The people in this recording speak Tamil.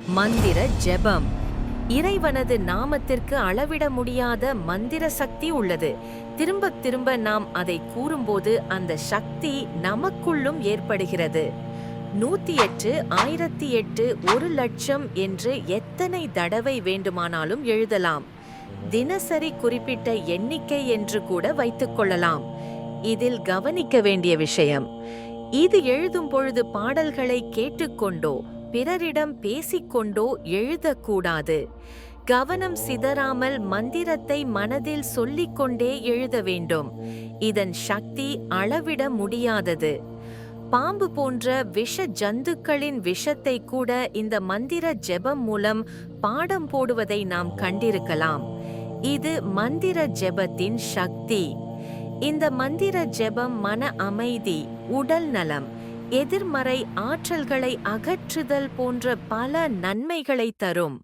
மந்திர ஜெபம். இறைவனது நாமத்திற்கு அளவிட முடியாத மந்திர சக்தி உள்ளது. திரும்ப திரும்ப நாம் அதை கூறும்போது அந்த சக்தி நமக்குள்ளும் ஏற்படுகிறது. நூத்தி எட்டு ஆயிரத்தி எட்டு ஒரு லட்சம் என்று எத்தனை தடவை வேண்டுமானாலும் எழுதலாம். தினசரி குறிப்பிட்ட எண்ணிக்கை என்று கூட வைத்துக் கொள்ளலாம். இதில் கவனிக்க வேண்டிய விஷயம் இது எழுதும் பொழுது பாடல்களை கேட்டுக்கொண்டோ பிறரிடம் பேசிக்கொண்டோ எழுதக்கூடாது. கவனம் சிதறாமல் மந்திரத்தை மனதில் சொல்லிக்கொண்டே எழுத வேண்டும். இதன் சக்தி அளவிட முடியாதது. பாம்பு போன்ற விஷ ஜந்துக்களின் விஷத்தை கூட இந்த மந்திர ஜெபம் மூலம் பாடம் போடுவதை நாம் கண்டிருக்கலாம். இது மந்திர ஜெபத்தின் சக்தி. இந்த மந்திர ஜெபம் மன அமைதி உடல் நலம் எதிர்மறை ஆற்றல்களை அகற்றுதல் போன்ற பல நன்மைகளை தரும்.